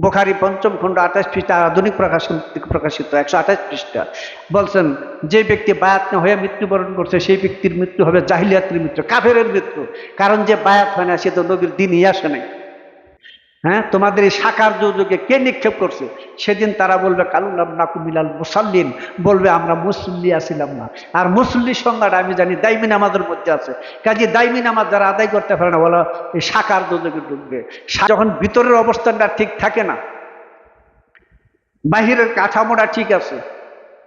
বোখারি পঞ্চম খণ্ড আঠাশ পৃষ্ঠা, আধুনিক প্রকাশন প্রকাশিত, একশো আঠাশ পৃষ্ঠা। বলছেন, যে ব্যক্তি বায়াত না হয়ে মৃত্যুবরণ করছে, সেই ব্যক্তির মৃত্যু হবে জাহিলিয়াতের মৃত্যু কাফের মৃত্যু। কারণ যে বায়াত হয় না, সে তো নবীর দিনই আসে নাই। হ্যাঁ? তোমাদের এই সাকার যুগে কে নিক্ষেপ করছে? সেদিন তারা বলবে কালুলাম নাকু মিলাল মুসাল্লিন। বলবে, আমরা মুসল্লি আসিলাম না। আর মুসল্লি সংজ্ঞাটা আমি জানি দাইমি নামাজের মধ্যে আছে। কাজে দাইমি নামাজ যারা আদায় করতে পারে না, বলো, এই সাকার যুগে সা- যখন ভিতরের অবস্থানটা ঠিক থাকে না, বাহিরের কাঠামোটা ঠিক আছে,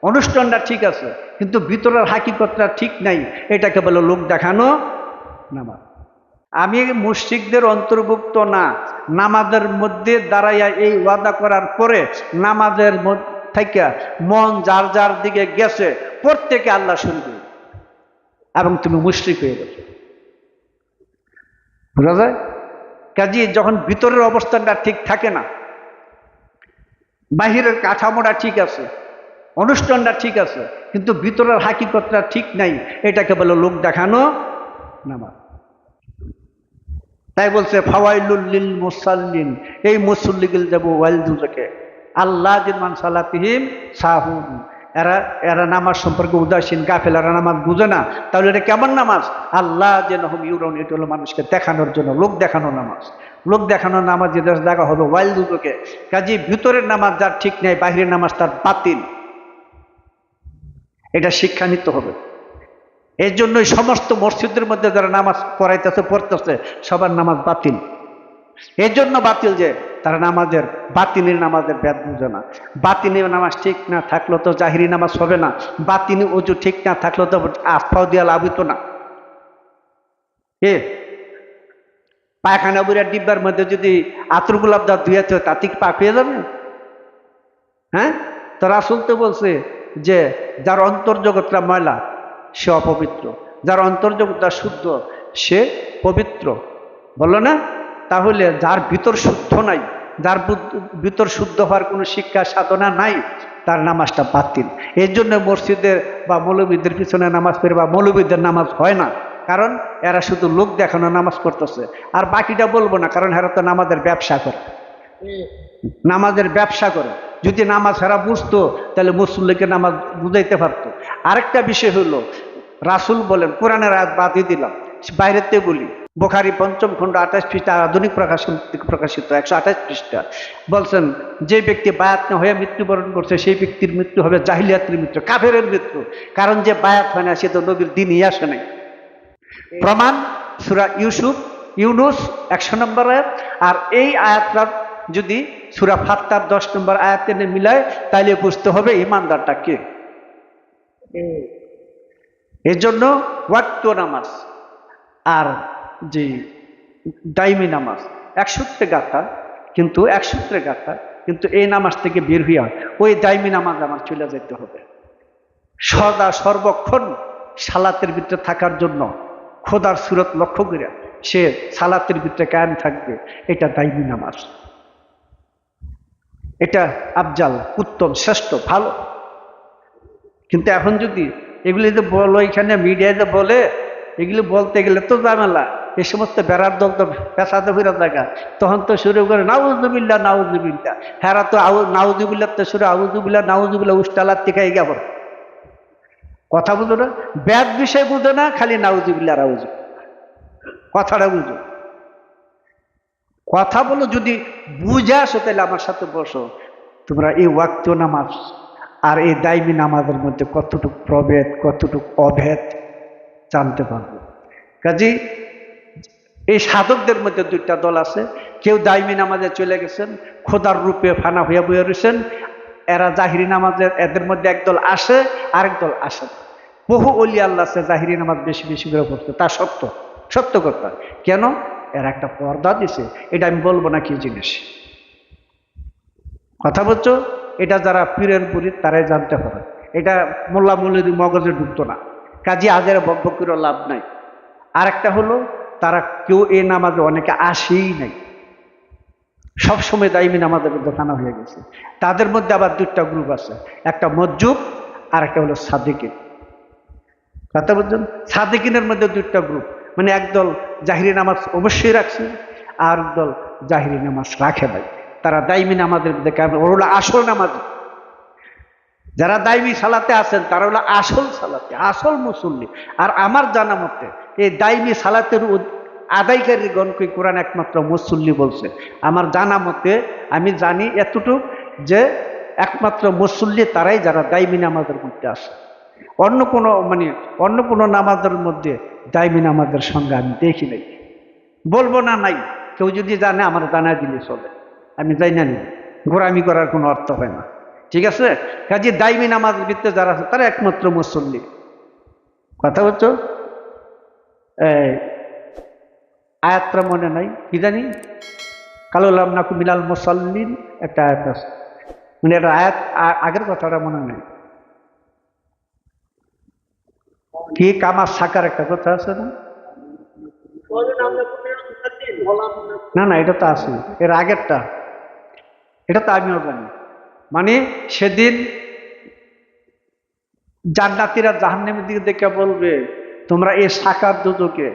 অনুষ্ঠানটা ঠিক আছে, কিন্তু ভিতরের হাকিকতটা ঠিক নাই, এটাকে বলে লোক দেখানো নামাজ। আমি মুশরিকদের অন্তর্ভুক্ত না। নামাজের মধ্যে দাঁড়াইয়া এই ওয়াদা করার পরে নামাজের থেকে মন যার যার দিকে গেছে, প্রত্যেকে আল্লাহ শুনবে এবং তুমি মুশরিক হয়ে গেছো বুঝা যায়? কাজে যখন ভিতরের অবস্থানটা ঠিক থাকে না, বাহিরের কাঠামোটা ঠিক আছে, অনুষ্ঠানটা ঠিক আছে, কিন্তু ভিতরের হাকিকতটা ঠিক নাই এটাকে বলে লোক দেখানো নামাজ। তাই বলছে ফাওয়াইলুল্লিল মুসাল্লিন, এই মুসল্লিগুল যাব ওয়াইল দুজকে আল্লাহ জিমান সালাতিহিম সাহুন এরা এরা নামাজ সম্পর্কে উদাসীন গাফেল এরা নামাজ বুঝে না। তাহলে এটা কেমন নামাজ? আল্লাহ যে নহম ইউরন এটা হলো মানুষকে দেখানোর জন্য, লোক দেখানো নামাজ। লোক দেখানোর নামাজ যে দেখা হবে ওয়াইল দুজকে কাজে ভিতরের নামাজ যার ঠিক নেই, বাহিরের নামাজ তার বাতিল। এটা শিক্ষা নিতে হবে। এর জন্যই সমস্ত মসজিদের মধ্যে যারা নামাজ পড়াইতেছে, পড়তেছে, সবার নামাজ বাতিল। এর জন্য বাতিল যে তারা নামাজের বাতিনের নামাজের ব্যাদ বুঝে না। বাতিনের নামাজ ঠিক না থাকলে তো জাহিরি নামাজ হবে না। বাতিনি উজু ঠিক না থাকলে তো আফাও দিয়া লাভ না। এ, পায়খানা বুড়ার ডিব্বার মধ্যে যদি আতর গোলাপ দা ধুয়েছে তাতে কি পাক হয়ে যাবে? হ্যাঁ? তো রাসুল তো বলছে যে, যার অন্তর্জগৎটা ময়লা সে অপবিত্র। যার অন্তর্জগৎটা শুদ্ধ, সে পবিত্র। বলল না? তাহলে যার ভিতর শুদ্ধ নাই, যার ভিতর শুদ্ধ হওয়ার কোনো শিক্ষা, সাধনা নাই, তার নামাজটা বাতিল। এর জন্য মসজিদের বা মৌলবীদের পিছনে নামাজ পড়ে বা মৌলবীদের নামাজ হয় না। কারণ এরা শুধু লোক দেখানো নামাজ করতেছে আর বাকিটা বলব না, কারণ এরা তো নামাজের ব্যবসা করে। নামাজের ব্যবসা করে। যদি নামাজ হেরা বুঝতো, তাহলে মুসল্লিকে নামাজ বুঝাইতে পারতো। আরেকটা বিষয় হলো রাসুল বলেন, কোরআনের আয়াত বাদই দিলাম। বাইরেতে বলি, বোখারি পঞ্চম খণ্ড আঠাশ পৃষ্ঠা, আধুনিক প্রকাশন প্রকাশিত, একশো আঠাশ পৃষ্ঠা। বলছেন, যে ব্যক্তি বায়াত না হয়ে মৃত্যুবরণ করছে, সেই ব্যক্তির মৃত্যু হবে জাহিলিয়াতের মৃত্যু কাফের মৃত্যু। কারণ যে বায়াত হয় না, সে তো নবীর দিনই আসে নাই। প্রমাণ, সুরা ইউসুফ, ইউনুস, একশো নম্বর আয়াত। আর এই আয়াতটা যদি সুরা ফাত্তার দশ নম্বর আয়াত মিলায় তাহলে বুঝতে হবে ইমানদারটা কে? এর জন্য ওয়াক্ত নামাজ আর যে দাইমি নামাজ, এক সূত্রে গাথা, কিন্তু এক সূত্রে কিন্তু এই নামাজ থেকে বের হইয়া ওই দাইমি নামাজ আমার চলে যেতে হবে। সদা সর্বক্ষণ সালাতের ভিতরে থাকার জন্য খোদার সুরত লক্ষ্য করে সে সালাতের ভিতরে কায়েম থাকবে, এটা দাইমি নামাজ। এটা আফজাল, উত্তম, শ্রেষ্ঠ, ভালো। কিন্তু এখন যদি এগুলি যে বলো, এখানে মিডিয়ায় যে বলে, এগুলি বলতে গেলে তো ঝামেলা। এই সমস্ত বেড়ার দল তো পেশাতে ফিরে থাকা তখন তো শুরু করে নাউজুবিল্লা নাউজুবিল্লা হ্যাঁ তো আউ নাউজুবিল্লা তো শুরু আউজুবিল্লা নাউজুবিল্লা উস্তালার থেকে এই কথা বুঝো না? ব্যাদ বিষয় বুঝো না, খালি নাউজুবিল্লা রাউজু। কথাটা বুঝো। কথা বলো, যদি বুঝে আসো তাহলে আমার সাথে বসো। তোমরা এই ওয়াক্ত নামাজ আর এই দাইমি নামাজের মধ্যে কতটুকু প্রভেদ, কতটুকু অভেদ জানতে পারবে। কাজী, এই সাধকদের মধ্যে দুইটা দল আছে। কেউ দাইমি নামাজে চলে গেছেন, খোদার রূপে ফানা হইয়া বইয়া রয়েছেন এরা জাহিরি নামাজের, এদের মধ্যে একদল আসে, আরেক দল আসে না। বহু অলি আল্লাহ আছে, জাহিরি নামাজ বেশি বেশি করে পড়ছে তা সত্য সত্য কথা। কেন? এরা একটা পর্দা দিছে। এটা আমি বলব না কি জিনিস। কথা বলছো? এটা যারা পীরের পুরী তারাই জানতে পারে। এটা মোল্লা মুল্লির মগজে ঢুকতো না। কাজী আজের বকবকিরও লাভ নাই। আর একটা হলো, তারা কেউ এ নামাজে অনেকে আসেই নাই। সবসময় দায়মি নামাজের ফানা হয়ে গেছে। তাদের মধ্যে আবার দুটা গ্রুপ আছে। একটা মজ্জুব আর একটা হলো সাদিকিন। কথা বলছেন সাদিকিনের মধ্যে দুটা গ্রুপ। মানে একদল জাহিরি নামাজ অবশ্যই রাখছে আর দল জাহিরি নামাজ রাখে নাই। তারা মধ্যে কায়েম ওরা হলো আসল নামাজ। যারা দাইমি সালাতে আছেন, তারা হলো আসল সালাতে, আসল মুসল্লি। আর আমার জানা মতে, এই দাইমি সালাতের আদায়কারী গণকে কোরআন একমাত্র মুসল্লি বলছে? আমার জানা মতে, আমি জানি এতটুক যে একমাত্র মুসল্লি তারাই যারা দাইমি নামাজের মধ্যে আসে অন্য কোনো মানে অন্য কোনো নামাজের মধ্যে দাইমি নামাজের সঙ্গে আমি দেখি নাই। বলব না নাই। কেউ যদি জানে, আমার জানা দিলে চলে। আমি যাই না, গোড়ামি করার কোনো অর্থ হয় না। ঠিক আছে? কাজে দাইমি নামাজ ভিত্তে যারা আছে, তারা একমাত্র মুসল্লি। কথা এই, আয়াতটা মনে নাই, কি জানি? কালুলাম নাকু মিলাল মুসল্লিন, একটা আয়াত আছে। মানে একটা আয়াত আগের কথাটা মনে নেই। কি কামার সাকার একটা কথা আছে না? না না, এটা তো আছে। এর আগেরটা। এটা তো আমিও জানি মানে সেদিন জান্নাতিরা জাহান্নামের দিকে দেখে বলবে, তোমরা এই শাখার দুদকে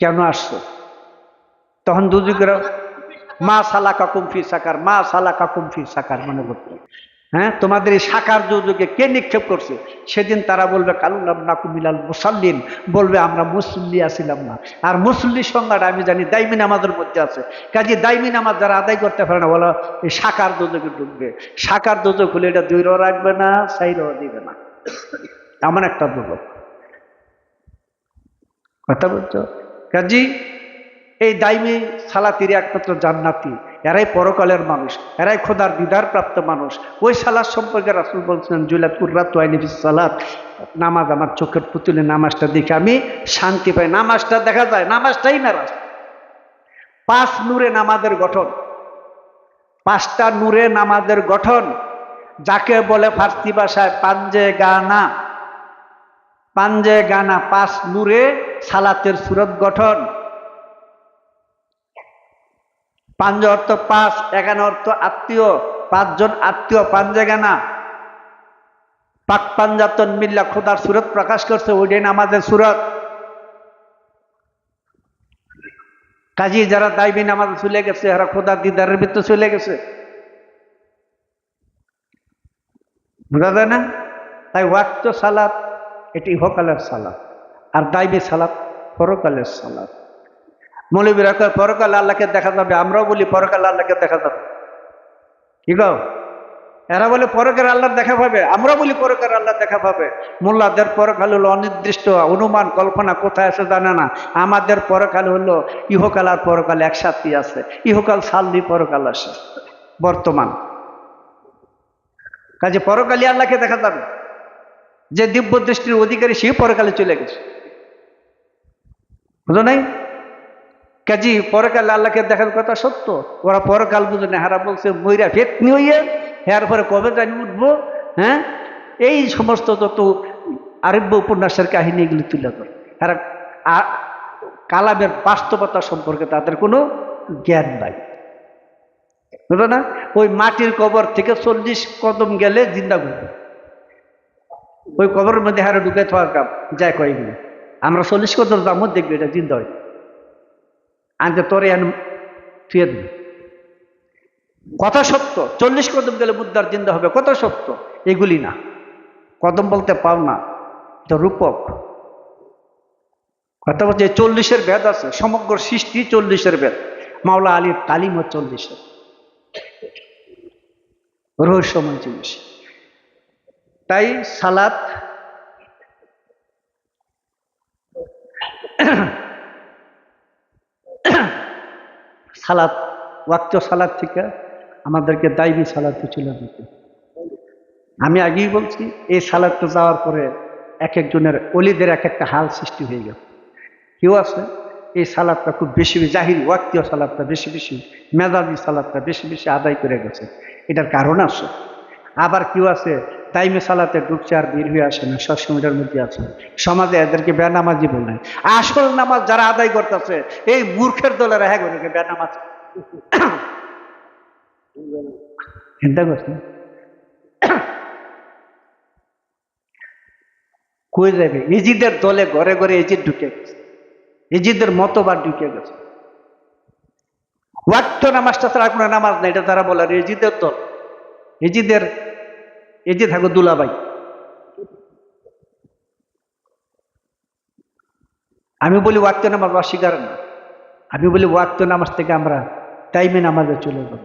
কেন আসছো? তখন দুদকেরা, মা সালা কাকুমফি সাকার মা সালা কাকুমফি সাকার মনে করতে হ্যাঁ? তোমাদের এই সাকার দুদকে কে নিক্ষেপ করছে? সেদিন তারা বলবে কালুলাম নাকু মিলাল মুসাল্লিন। বলবে, আমরা মুসল্লি আসিলাম না। আর মুসল্লি সংজ্ঞাটা আমি জানি, দাইমি আমাদের মধ্যে আছে। কাজে দাইমি নামাজ যারা আদায় করতে পারে না, বলো, এই সাকার দুদকে ঢুকবে। সাকার দুদক হলে এটা দুইরও রাখবে না সাইরও দিবে না। এমন একটা দুদক। কথা বলছো? কাজী এই দাইমি সালাতির একমাত্র জান্নাতি। এরাই পরকালের মানুষ, এরাই খোদার দিদার প্রাপ্ত মানুষ। ওই সালাদ সম্পর্কে রাসুল বলছেন, জুলাত কুর্রাত ওয়াইনিফিস সালাত। নামাজ আমার চোখের পুতুলে নামাজটা দেখে আমি শান্তি পাই। নামাজটা দেখা যায়, নামাজটাই মেরাজ পাঁচ নূরে নামাজের গঠন, পাঁচটা নূরে নামাজের গঠন, যাকে বলে ফার্সি ভাষায় পাঞ্জে গানা। পাঞ্জে গানা, পাঁচ নূরে সালাতের সুরত গঠন। পাঞ্জ অর্থ পাঁচ এগানো অর্থ আত্মীয়, পাঁচজন আত্মীয় পাঞ্জে গানা পাক পাঞ্জাতন মিল্লা খোদার সুরত প্রকাশ করছে, ওইটাই আমাদের সুরত। কাজী যারা দাইবি আমাদের চলে গেছে, এরা খোদার দিদারের ভিতরে চলে গেছে। বোঝা যায় না? তাই ওয়াক্ত সালাত, এটি ইহকালের সালাত। আর দাইবি সালাত পরকালের সালাত। মৌলবীরা কয়, পরকালে আল্লাহকে দেখা যাবে। আমরাও বলি, পরকালে আল্লাহকে দেখা যাবে। কি গো? এরা বলে পরকার আল্লাহ দেখা পাবে। আমরা বলি পরকার আল্লাহ দেখা পাবে। মোল্লাদের পরকাল হলো অনির্দিষ্ট, অনুমান, কল্পনা কোথায় আছে জানে না। আমাদের পরকাল হলো ইহকাল আর পরকাল একসাথে আছে। ইহকাল সাল্লি পরকাল আসে। বর্তমান। কাজে পরকালে আল্লাহকে দেখা যাবে। যে দিব্য দৃষ্টির অধিকারী সেই পরকালে চলে গেছে। বুঝো নাই? কাজী, পরকালে আল্লাহকে দেখার কথা সত্য। ওরা পরকাল বুঝে না হারা বলছে ময়রা ফেতনি হইয়ে হেয়ার পরে কবে জানি উঠবো হ্যাঁ? এই সমস্ত তত আরব্য উপন্যাসের কাহিনী এগুলি তুলে ধরে। এরা কালামের বাস্তবতা সম্পর্কে তাদের কোনো জ্ঞান নাই। বুঝলো না? ওই মাটির কবর থেকে চল্লিশ কদম গেলে জিন্দা ঘুরবে। ওই কবরের মধ্যে হারে ঢুকে থাকার কাম, যায় কয়েকগুলো আমরা চল্লিশ কদম দামও দেখবি এটা জিন্দা হয় আনতে তোরে আন থুয়ে দিবি। কথা সত্য, চল্লিশ কদম গেলে মুদ্রার জিন্দা হবে কত সত্য, এগুলি না। কদম বলতে পাও না তো রূপক। কথা বলছে চল্লিশের ভেদ আছে, সমগ্র সৃষ্টি চল্লিশের ভেদ মাওলা আলীর তালিম তালিমও চল্লিশের। রহস্যময় জিনিস। তাই সালাত সালাত, ওয়াক্ত সালাদ থেকে আমাদেরকে দায়বি সালাতে চলে যেতে আমি আগেই বলছি, এই সালাদটা যাওয়ার পরে এক একজনের অলিদের এক একটা হাল সৃষ্টি হয়ে গেল। কেউ আছে, এই সালাদটা খুব বেশি বেশি, জাহির ওয়াক্তীয় সালাদটা বেশি বেশি, মেজাজি সালাদটা বেশি বেশি আদায় করে গেছে। এটার কারণ আছে। আবার কেউ আছে টাইমে সালাতে ঢুকছে আর বের হয়ে আসে না সবসময়টার মধ্যে আছে। সমাজে এদেরকে বেনামাজি বলে আসল নামাজ যারা আদায় করতেছে, এই মূর্খের দলের হ্যাঁ করে বেনামাজ। চিন্তা করছেন? কই যাবে? ইজিদের দলে ঘরে ঘরে এজিদ ঢুকে গেছে। এজিদের মতবাদ ঢুকে গেছে। ওয়াক্ত নামাজটা ছাড়া কোনো নামাজ নাই, এটা তারা বলে আর এজিদের দল। এজিদের এজি থাকো দুলাবাই আমি বলি, ওয়াক্ত নামাজ অস্বীকার না। আমি বলি, ওয়াক্ত নামাজ থেকে আমরা টাইমে নামাজে চলে যাব।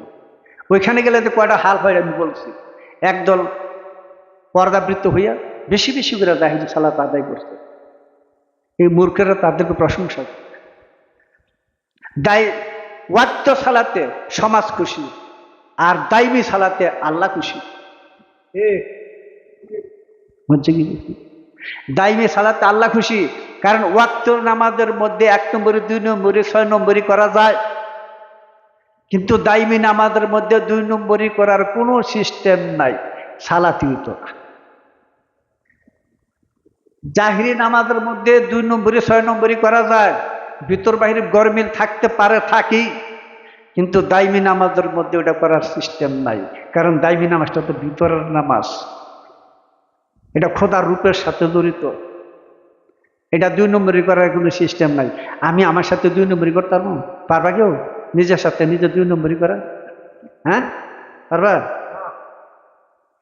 ওইখানে গেলে তো কয়টা হাল হয় আমি বলছি। একদল পর্দাবৃত্ত হইয়া বেশি বেশি করে জাহিদ সালাত আদায় করছে। এই মূর্খেরা তাদেরকে প্রশংসা করে। দায় ওয়াক্ত সালাতে সমাজ খুশি, আর দাইমি সালাতে আল্লাহ খুশি। হচ্ছে কি? দাইমি সালাতে আল্লাহ খুশি, কারণ ওয়াক্ত নামাজের মধ্যে এক নম্বরে, দুই নম্বরে, ছয় নম্বরই করা যায়। কিন্তু দাইমি নামাজের মধ্যে দুই নম্বরই করার কোনো সিস্টেম নাই সালাতিত না জাহিরি নামাজের মধ্যে দুই নম্বরে, ছয় নম্বরই করা যায়। ভিতর বাহিরে গরমিল থাকতে পারে, থাকি। কিন্তু দাইমি নামাজের মধ্যে ওটা করার সিস্টেম নাই। কারণ দাইমি নামাজটা তো ভিতরের নামাজ। এটা খোদার রূপের সাথে জড়িত। এটা দুই নম্বরই করার কোনো সিস্টেম নাই। আমি আমার সাথে দুই নম্বরই করতে পারব? পারবা কেউ? নিজের সাথে নিজে দুই নম্বরই করা? হ্যাঁ? পারবা?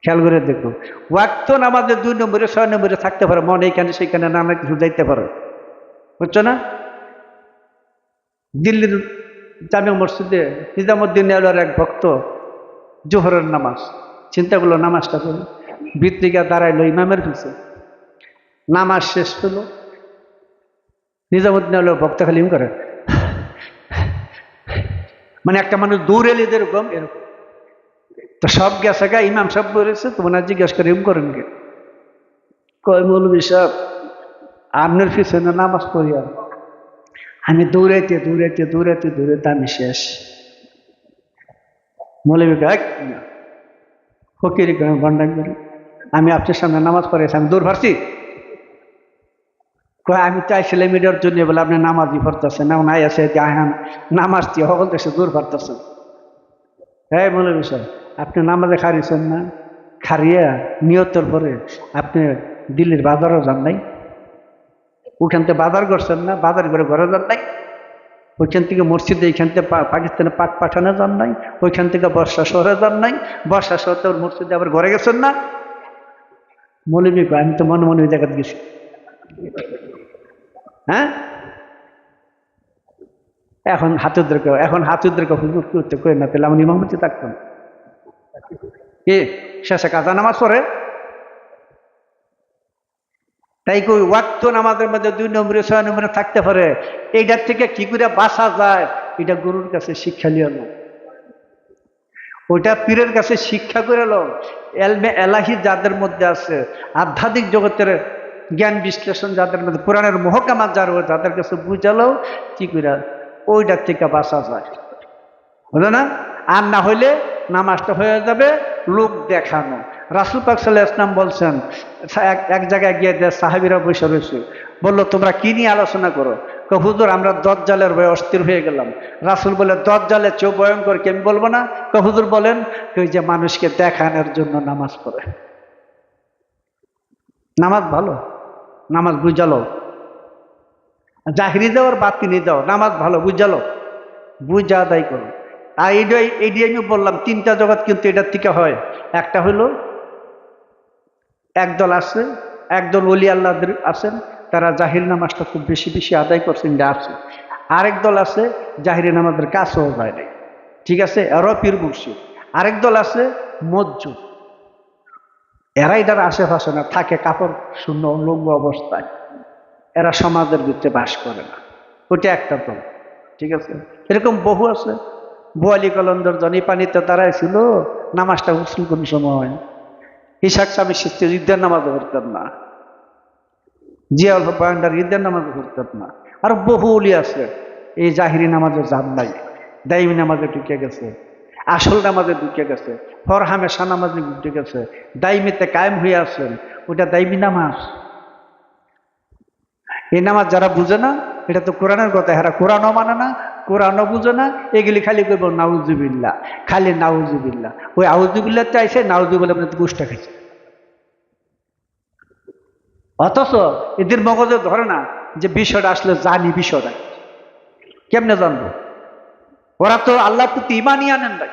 খেয়াল করে দেখো। ওয়াক্ত নামাজে দুই নম্বরে, ছয় নম্বরে থাকতে পারে। মনে এইখানে সেইখানে নানা কিছু যাইতে পারে। বুঝছ না? দিল্লির জামে মসজিদে নিজামুদ্দিন আলোর এক ভক্ত জোহরের নামাজ চিন্তা করল নামাজটা করে ভিত্তিকা দাঁড়াইলো ইমামের পিছে। নামাজ শেষ হলো নিজামুদ্দিন আলো ভক্ত খালি করে। মানে একটা মানুষ দৌড়ে এলে যেরকম এরকম তো সব গেছে গা ইমাম সব বলেছে তো ওনার জিজ্ঞেস করে এম করেন কে? কয় মৌলবী সাহেব? আপনার পিছনে নামাজ পড়ি আর? আমি দৌড়াইতে দৌড়াইতে দৌড়াইতে দৌড়াইতে আমি শেষ। মৌলবী কয় ফকির গন্ডাম করি। আমি আপনার সামনে নামাজ পড়েছি আমি দূর ভারছি আমি চাইছিলাম এটার জন্য বলে আপনি নামাজ নামাজই পড়তেছেন। না নাই আছে নামাজ দিয়ে সকল দেশে দূর পারতেছেন হ্যাঁ মনে বিষয় আপনি নামাজে খারিয়েছেন না? খারিয়া নিয়তর পরে আপনি দিল্লির বাজারও যান নাই? ওখান থেকে বাজার করছেন না, বাজার করে ঘরে যান নাই। ওইখান থেকে মসজিদে এইখান থেকে পাকিস্তানে পাক পাঠানো যান নাই, ওইখান থেকে বর্ষা শহরে যান নাই। বর্ষা শহরে ওর মসজিদে আবার ঘরে গেছেন না। মৌলবী আমি তো মনে মনে ওই জায়গাতে গেছি। হ্যাঁ? এখন হাতুদেরকে এখন হাতুদেরকে করতে কই না, তাহলে আমি ইমামতি থাকতাম কি? শেষে কাজা নামাজ পড়ে? তাই কই, ওয়াক্ত নামাজের মধ্যে দুই নম্বরে, ছয় নম্বরে থাকতে পারে। এইটার থেকে কি করে বাসা যায়? এটা গুরুর কাছে শিক্ষা লিয়ে লো ওইটা পীরের কাছে শিক্ষা করে লো এলমে এলাহি যাদের মধ্যে আছে, আধ্যাত্মিক জগতের জ্ঞান বিশ্লেষণ যাদের মধ্যে পুরাণের মহকামা যার যাদের কাছে বুঝালো কি করে ওইটার থেকে বাসা যায়। বুঝলো না? আর না হইলে নামাজটা হয়ে যাবে, লোক দেখানো। রাসুল পাক সাল্লাহ ইসলাম বলছেন এক জায়গায় গিয়ে দেয় সাহাবিরা বসে রয়েছে, বলল, তোমরা কি নিয়ে আলোচনা করো? তো হুজুর, আমরা দজ্জালের ভয়ে অস্থির হয়ে গেলাম। রাসুল বলে দজ্জালের চেয়েও ভয়ঙ্কর কি আমি বলব না? তো হুজুর, বলেন, ওই যে মানুষকে দেখানোর জন্য নামাজ পড়ে। নামাজ ভালো, নামাজ বুঝালো। জাহিরি দেওয়ার বাতিনি দাও নামাজ ভালো, বুঝালো। বুঝা আদায় করো আর এইটাই এইটাই আমি বললাম, তিনটা জগৎ কিন্তু এটার থেকে হয়। একটা হলো একদল আছে, একদল অলি আল্লাহদের আছেন, তারা জাহির নামাজটা খুব বেশি বেশি আদায় করছেন যা আছে। আরেক দল আছে, জাহিরি নামাজের কাছেও যায় নাই। ঠিক আছে? এরাও পীর মুর্শিদ। আরেক দল আছে, মজ্জু। এরা এটার আশেপাশে না, থাকে কাপড় শূন্য উলঙ্গ অবস্থায়। এরা সমাজের ভিতরে বাস করে না। ওটা একটা দল। ঠিক আছে? এরকম বহু আছে। বোয়ালি কলন্দর জনি পানিতে দাঁড়াইছিল নামাজটা উসুল কোন সময়। ইশাক স্বামী শিখতে ঈদের নামাজ পড়তেন না। জিয়াউল বয়ান্ডার ঈদের নামাজ পড়তেন না। আর বহু উলি আছে, এই জাহিরি নামাজের যান নাই, দাইমি নামাজে ঢুকে গেছে, আসল নামাজে ঢুকে গেছে ফরহামেশা নামাজে ঢুকে গেছে, দাইমিতে কায়েম হয়ে আছেন ওটা দাইমি নামাজ। এই নামাজ যারা বুঝে না, এটা তো কোরআনের কথা, এরা কোরআনও মানে না কোরআনও বুঝে না, এগুলি খালি করব নাউজুবিল্লা খালি নাউজুবিল্লা ওই আউজুবিল্লা চাইছে নাউজুবিল্লা মানে গুষ্টা খাইছে। অথচ এদের মগজে ধরে না যে বিষয়টা আসলে জানি বিষয়টা। কেমনে জানব? ওরা তো আল্লাহর প্রতি ইমানই আনেন নাই।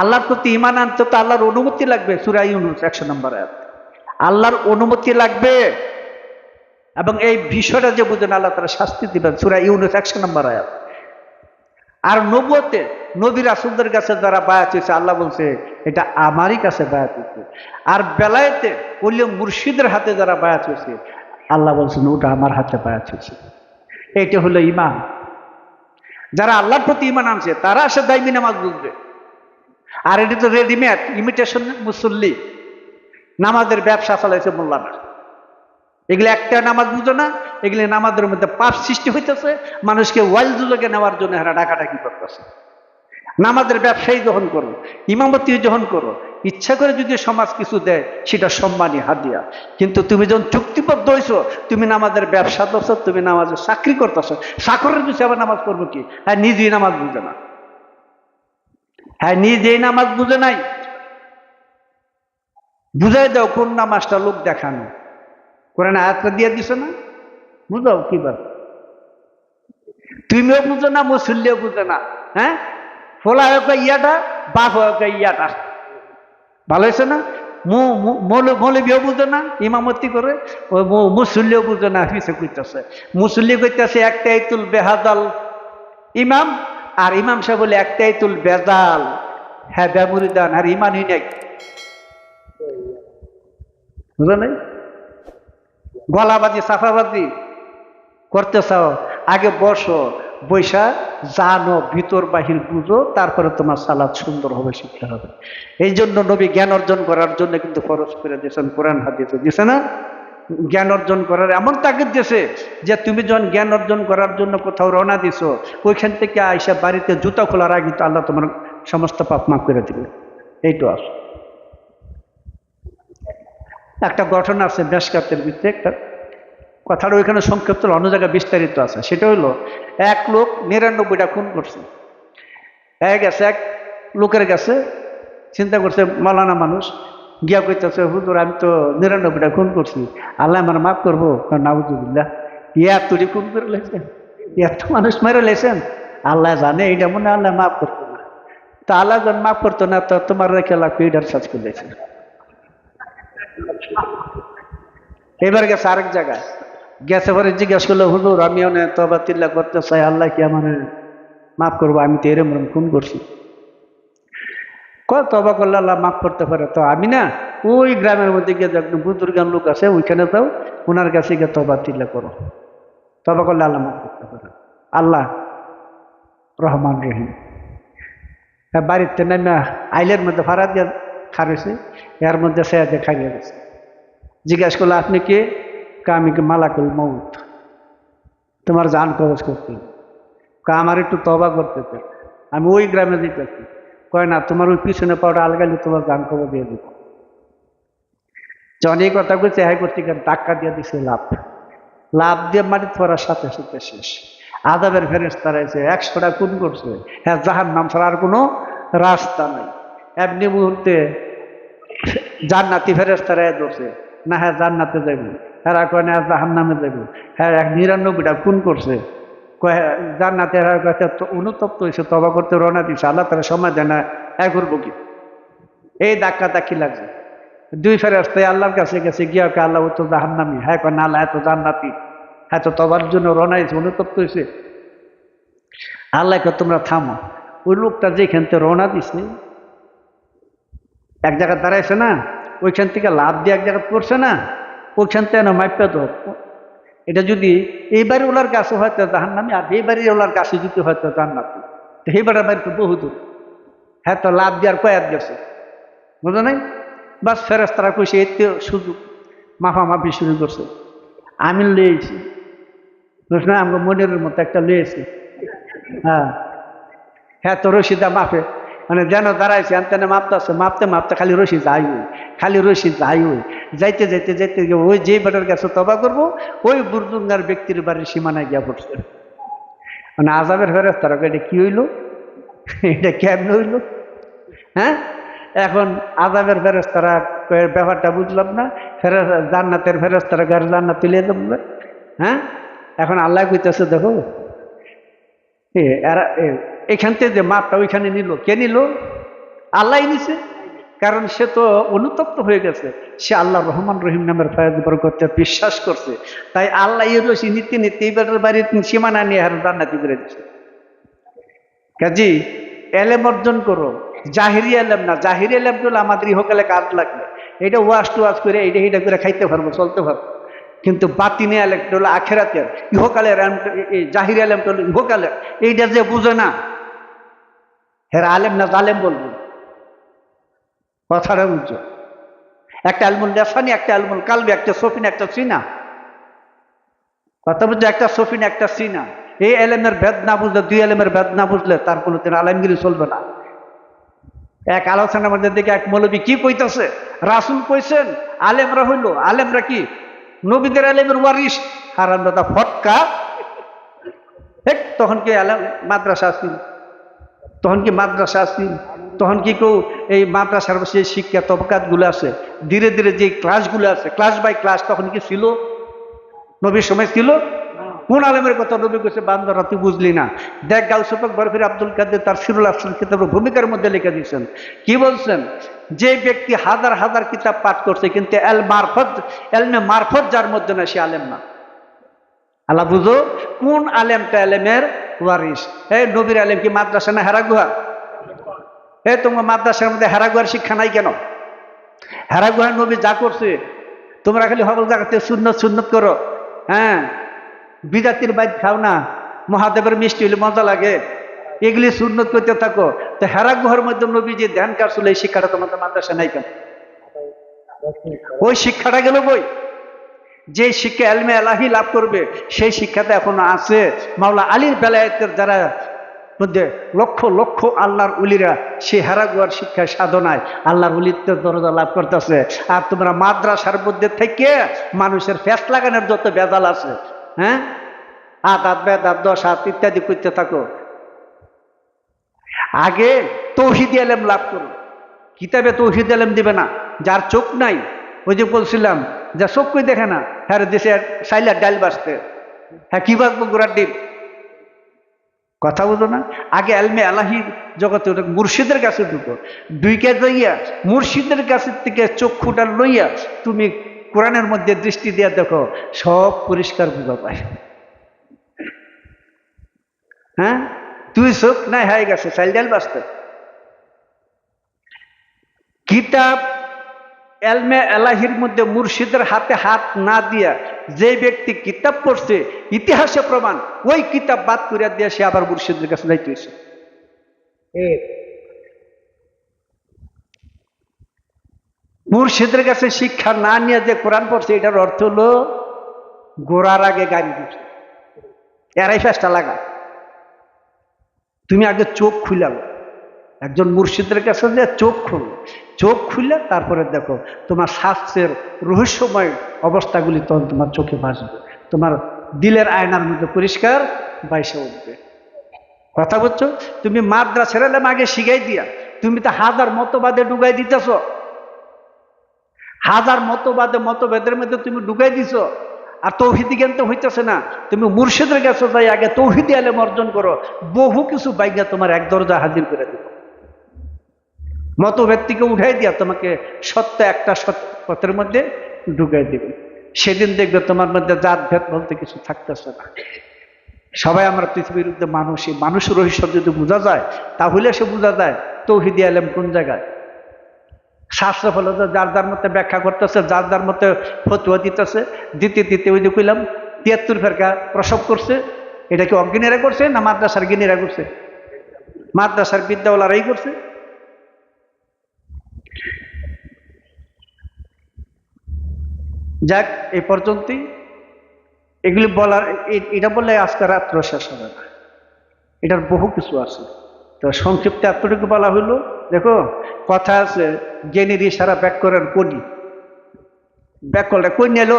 আল্লাহর প্রতি ইমান আনতে তো আল্লাহর অনুমতি লাগবে সুরাই ইউনুস একশো নম্বর আল্লাহর অনুমতি লাগবে এবং এই বিষয়টা যে বুঝেন, আল্লাহ তারা শাস্তি দিবেন সুরাই ইউনুস একশো নম্বর আয়াত। আর নবুয়তে নবী রাসুলদের কাছে যারা বায়াত হয়েছে, আল্লাহ বলছে, এটা আমারই কাছে বায়াত হয়েছে। আর বেলায়েতে অলিয় মুর্শিদের হাতে যারা বায়াত হয়েছে, আল্লাহ বলছেন ওটা আমার হাতে বায়াত হয়েছে। এটা হলো ইমান যারা আল্লাহর প্রতি ইমান আনছে, তারা সে দায়মি নামাজ বুঝবে। আর এটি তো রেডিমেড ইমিটেশন মুসল্লি। নামাজের ব্যবসা চালাইছে মোল্লানা। এগুলো একটা নামাজ বুঝো না, এগুলি নামাজের মধ্যে পাপ সৃষ্টি হইতেছে, মানুষকে ওয়াইল দুলোকে নেওয়ার জন্য এরা ডাকাডাকি করতেছে। নামাজের ব্যবসায়ী যখন করো, ইমামতি যখন করো, ইচ্ছা করে যদি সমাজ কিছু দেয়, সেটা সম্মানী হাদিয়া। কিন্তু তুমি যখন চুক্তিবদ্ধ হয়েছো তুমি নামাজের ব্যবসা করছ, তুমি নামাজের চাকরি করতেছো, চাকরের বিষয়ে আবার নামাজ পড়ব কি? হ্যাঁ নিজেই নামাজ বুঝে না। হ্যাঁ নিজেই নামাজ বুঝে নাই। বুঝাই দাও কোন নামাজটা লোক দেখানো। কোরআন আয়াতটা দিয়ে দিছে না? বুঝাও কি বার তুমিও বুঝো না মুসল্লিও বুঝো না হ্যাঁ? ফোলা হোক ইয়াটা বাপ হোক ইয়াটা। ভালো হয়েছে না? মৌলবিও বুঝে না ইমামতি করে মুসল্লিও বুঝে না হিসে কইতেছে। মুসল্লি কইতেছে একটাই তুল বেহাদাল ইমাম আর ইমাম সাহেব বলে একটাই তুল বেজাল। হ্যাঁ ব্যবহৃদান আর ইমানই নাই। বুঝো নাই? গলাবাজি সাফাবাজি করতে চাও আগে বসো, বৈশা জানো ভিতর বাহির বুঝো, তারপরে তোমার সালাদ সুন্দর হবে শিখতে হবে। এই জন্য নবী জ্ঞান অর্জন করার জন্য কিন্তু খরচ করে দিয়েছেন, কোরআন, হাদিসে দিছে না? জ্ঞান অর্জন করার, এমন তাগিদ দিয়েছে যে তুমি যখন জ্ঞান অর্জন করার জন্য কোথাও রওনা দিছো, ওইখান থেকে আইসা বাড়িতে জুতা খোলার আগে তো আল্লাহ তোমার সমস্ত পাপ মাফ করে দিবে। এইটো আস একটা ঘটনা আছে বেশকাতের ভিতরে একটা কথাটা ওইখানে সংক্ষিপ্ত অন্য জায়গায় বিস্তারিত আছে। সেটা হলো, এক লোক নিরানব্বইটা খুন করছে। এক গেছে, এক লোকের কাছে চিন্তা করছে, মালানা মানুষ, গিয়া কইতেছে, হুজুর, আমি তো নিরানব্বইটা খুন করছি। আল্লাহ আমার মাফ করব নাবুজুবিল্লাহ ইয়া তুলি খুন করে লেছেন এত মানুষ মেরে লেছেন আল্লাহ জানে, এইটা মনে আল্লাহ মাফ করতো না তা আল্লাহ যখন মাফ করতো না, তো তোমার রেখে লাগবে এইটার সাজ করে এবার গেছে আরেক জায়গায়। গেছে পরে জিজ্ঞেস করল, হুজুর আমি অনেক তবা তিল্লা করতে চাই, আল্লাহ কি আমার মাফ করব? আমি তো এরম খুন করছি। কয় তবা করলে আল্লাহ মাফ করতে পারে। তো আমি না, ওই গ্রামের মধ্যে গিয়ে একজন বুজুর্গান লোক আছে, ওইখানে যাও ওনার কাছে গিয়ে তবা তিল্লা করো। তবা করলে আল্লাহ মাফ করতে পারে। আল্লাহ রহমান রহিম। হ্যাঁ বাড়িতে নেমে আইলের মধ্যে ভাড়া দিয়ে খারেছে এর মধ্যে সে দেখা গেছে। জিজ্ঞাসা করল, আপনি কে? আমি মালাকুল মৌত তোমার জান কবচ করতে আমার একটু তবা করতে আমি ওই গ্রামে দিতেছি কয়, না, তোমার ওই পিছনে পাওয়াটা আলগালে তোমার জান কবর দিয়ে দিব। এই কথা বলছে হ্যাঁ করতে গেলে টাক্কা দিয়ে দিছে লাভ। লাভ দিয়ে মাটিতে পড়ার সাথে সাথে শেষ। আদাবের ফেরেস তারাইছে একশোটা খুন করছে। হ্যাঁ জাহার নাম ছাড়া আর কোনো রাস্তা নাই। এমনি মুহূর্তে জান্নাতি ফেরেস তারাই ধরছে। না হ্যাঁ জান্নাতে যাবি হেরা কয় না জাহান নামে যাবি হ্যাঁ এক নিরানব্বইটা খুন করছে। কয় জান্নাতে হেরা কাছে অনুতপ্ত হয়েছে তবা করতে রওনা দিছে। আল্লাহ তারা সময় দেয় না হ্যাঁ করব কি? এই ধাক্কা ধাক্কি লাগছে। দুই ফেরাস্তায় আল্লাহর কাছে গেছে, গিয়া কে আল্লাহ তো জাহান নামি হ্যাঁ কয়, না, আল্লাহ এত জান্নাতি। হ্যাঁ তো তবার জন্য রওনা হয়েছে অনুতপ্ত হয়েছে আল্লাহকে তোমরা থামো। ওই লোকটা যেখান থেকে রওনা দিছে এক জায়গায় দাঁড়াইছে না, ওইখান থেকে লাভ দিয়ে এক জায়গায় পড়ছে না, ওইখান থেকে না মাইপা তো এটা যদি এই বাড়ি ওলার কাছে হয়তো জাহান নামি আর এই ওলার কাছে যদি হয়তো জান্নাতি। তো এই বাড়ির বাড়ি তো বহু দূর। হ্যাঁ তো লাভ দেওয়ার কয়াত গেছে। বুঝো নাই? বাস ফেরেস তারা কইছে এতে সুযোগ মাফামাফি শুরু করছে। আমি লিয়েছি বুঝ না আমরা মনের মতো একটা লিয়েছি হ্যাঁ। হ্যাঁ তো রশিদা মাফে। মানে যেন দাঁড়াইছে আনতেনে মাপতেছে মাপতে মাপতে খালি রশি যাই ওই, খালি রশি যাই ওই। যাইতে যাইতে যাইতে ওই যে বেটার কাছে তবা করব, ওই বুর্দুঙ্গার ব্যক্তির বাড়ির সীমানায় গিয়া পড়ছে। মানে আজাবের ফেরত তারা এটা কি হইল? এটা কেমন হইল? হ্যাঁ? এখন আজাবের ফেরস্তারা ব্যাপারটা বুঝলাম না। ফেরত জান্নাতের ফেরস্তারা তারা গাড়ি জান্নাত তুলে দেবো হ্যাঁ? এখন আল্লাহ কইতেছে, দেখো এরা এখান থেকে যে মাপটা ওইখানে নিল। কে নিল? আল্লাহ নিছে। কারণ সে তো অনুতপ্ত হয়ে গেছে। সে আল্লাহ রহমান রহিম নামের ফায়দ বরকতে বিশ্বাস করছে। তাই আল্লাহ এই রসি নীতি নিতে এইবারের বাড়ির সীমানা নিয়ে হার জান্নাতি করে দিচ্ছে কাজী, এলেম অর্জন করো। জাহিরি এলেম না। জাহিরি এলেম করলে আমাদের ইহকালে কাজ লাগবে। এটা ওয়াশ টুয়াশ করে, এইটা এইটা করে খাইতে পারব, চলতে পারব। কিন্তু বাতিনে এলেমটা হলো আখেরাতের ইহকালের এই জাহিরি এলেমটা হলো ইহকালের এইটা যে বুঝে না হেরা আলেম না জালেম বলব? কথাটা বুঝছ? একটা আলমুল লেসানি একটা আলমুল কালবি, একটা সফিন, একটা সিনা। কথা বুঝছ? একটা সফিন, একটা সিনা। এই এলেমের ভেদ না বুঝলে, দুই এলেমের ভেদ না বুঝলে তার কোনো দিন আলেমগিরি চলবে না। এক আলোচনার মধ্যে দেখে এক মৌলবী কি কইতাছে? রাসুল কইছেন, আলেমরা হইল, আলেমরা কি? নবীদের আলেমের ওয়ারিস হারান দাদা ফটকা। তখন কি আলেম মাদ্রাসা আসছিল তখন কি মাদ্রাসা আসছিল তখন কি কেউ এই মাদ্রাসার যে শিক্ষা তবকাতগুলো আছে? ধীরে ধীরে যে ক্লাসগুলো আছে, ক্লাস বাই ক্লাস তখন কি ছিল? নবীর সময় ছিল? কোন আলেমের কথা নবী কইছে, বান্দরা, তুই বুঝলি না। দেখ গাউসফক বরফির আব্দুল কাদের তার সিরুল আফসান কিতাবের ভূমিকার মধ্যে লিখে দিয়েছেন। কি বলছেন? যে ব্যক্তি হাজার হাজার কিতাব পাঠ করছে, কিন্তু এল মারফত, এলমে মারফত যার মধ্যে না সে আলেম না। আল্লাহ বুঝো, কোন আলেমটা আলেমের ওয়ারিস হে নবীর আলেম, কি মাদ্রাসা না হেরাগুহা? হে তোমার মাদ্রাসার মধ্যে হেরাগুহার শিক্ষা নাই কেন? হেরাগুহার নবী যা করছে, তোমরা খালি সকল জায়গাতে সুন্নত সুন্নত করো। হ্যাঁ বিজাতির বাইর খাও না, মহাদেবের মিষ্টি হলে মজা লাগে। এগুলি সুন্নত করতে থাকো। তো হেরা গুহার মধ্যে নবী যে ধ্যান কাটছিল এই শিক্ষাটা তোমাদের মাদ্রাসা নাই কেন? ওই শিক্ষাটা গেল বই। যে শিক্ষা এলমে এলাহি লাভ করবে, সেই শিক্ষাটা এখনও আছে। মাওলা আলীর বেলায়েতের যারা মধ্যে লক্ষ লক্ষ আল্লাহর উলিরা সেই হেরাগুয়ার শিক্ষায় সাধনায় আল্লাহর উলিত্বের দরজা লাভ করতেছে। আর তোমরা মাদ্রাসার মধ্যে থেকে মানুষের ফ্যাস লাগানোর যত বেজাল আছে হ্যাঁ? হাত হাত বেদ হাত দশ হাত ইত্যাদি করতে থাকো। আগে তৌহিদ আলেম লাভ করো। কিতাবে তৌহিদ আলেম দিবে না। যার চোখ নাই, ওই যে বলছিলাম যা চোখই দেখে না হ্যাঁ দেশে সাইলার ডাল বাঁচতে। হ্যাঁ কি বাঁচবো গোড়ার ডিম? কথা বুঝো না? আগে আলমে আলাহি জগতে মুর্শিদের কাছে ঢুকো। দুইকে যাইয়া মুর্শিদের কাছে থেকে চক্ষুটা লইয়া তুমি কোরআনের মধ্যে দৃষ্টি দিয়ে দেখো, সব পরিষ্কার বোঝা পায় হ্যাঁ? তুই চোখ নাই, হয়ে গেছে, সাইল ডাল বাঁচতে। কিতাব এলমে এলাহির মধ্যে মুর্শিদের হাতে হাত না দিয়া যে ব্যক্তি কিতাব পড়ছে ইতিহাসে প্রমাণ ওই কিতাব বাদ করিয়া দিয়ে সে আবার মুর্শিদের কাছে যাইতে হয়েছে মুর্শিদের কাছে শিক্ষা না নিয়ে যে কোরআন পড়ছে এটার অর্থ হলো গোড়ার আগে গাড়ি দিচ্ছে এরাই ফেসটা লাগা তুমি আগে চোখ খুলাও একজন মুর্শিদের কাছে যে চোখ খুল চোখ খুলে তারপরে দেখো তোমার স্বাস্থ্যের রহস্যময় অবস্থাগুলি তখন তোমার চোখে ভাসবে। তোমার দিলের আয়নার মধ্যে পরিষ্কার বাইসে উঠবে। কথা বলছো? তুমি মাদ্রাসার এলাম আগে শিখাই দিয়া। তুমি তো হাজার মতবাদে ডুবাই দিতেছ। হাজার মতবাদে, মতভেদের মধ্যে তুমি ডুবাই দিছ। আর তৌহিদি জ্ঞান তো হইতেছে না। তুমি মুর্শিদের কাছে যাই, আগে তৌহিদি আলেম অর্জন করো। বহু কিছু বাইগা তোমার এক দরজা হাজির করে দেবো মতভেদটিকে উঠাই দিয়া তোমাকে সত্য একটা সত্য পথের মধ্যে ঢুকাই দেবে। সেদিন দেখবে তোমার মধ্যে জাত ভেদ বলতে কিছু থাকতেছে না। সবাই আমরা পৃথিবীর মধ্যে মানুষই মানুষ রহস্য যদি বোঝা যায়, তাহলে সে বোঝা যায় তৌহিদি আলেম কোন জায়গায়। শাস্ত্র তো যার যার মধ্যে ব্যাখ্যা করতেছে, যার যার মধ্যে ফতুয়া দিতেছে, দিতে দিতে ওই যে কইলাম, তিয়াত্তর ফেরকা প্রসব করছে, এটা কি অজ্ঞানীরা করছে না মাদ্রাসার জ্ঞানীরা করছে? মাদ্রাসার বিদ্যাওয়ালারাই করছে? যাক এই পর্যন্তই। এগুলি বলার এটা বললে আজকে রাত্র শেষ হবে না। এটার বহু কিছু আছে। তো সংক্ষিপ্তে এতটুকু বলা হইল, দেখো, কথা আছে জ্ঞানীর ইশারা ব্যাক করেন কোনি ব্যাক করলে কই নিল?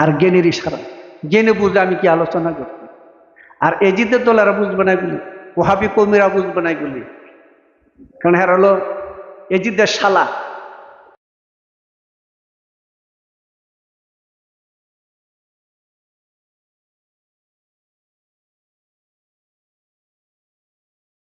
আর জ্ঞানীর ইশারা। জ্ঞানী বুঝে আমি কি আলোচনা করছি আর এজিদের দলেরা বুঝবে না এগুলি? ওহাবি কমিরা বুঝবে না এগুলি? কারণ হ্যাঁ হলো এজিদের শালা।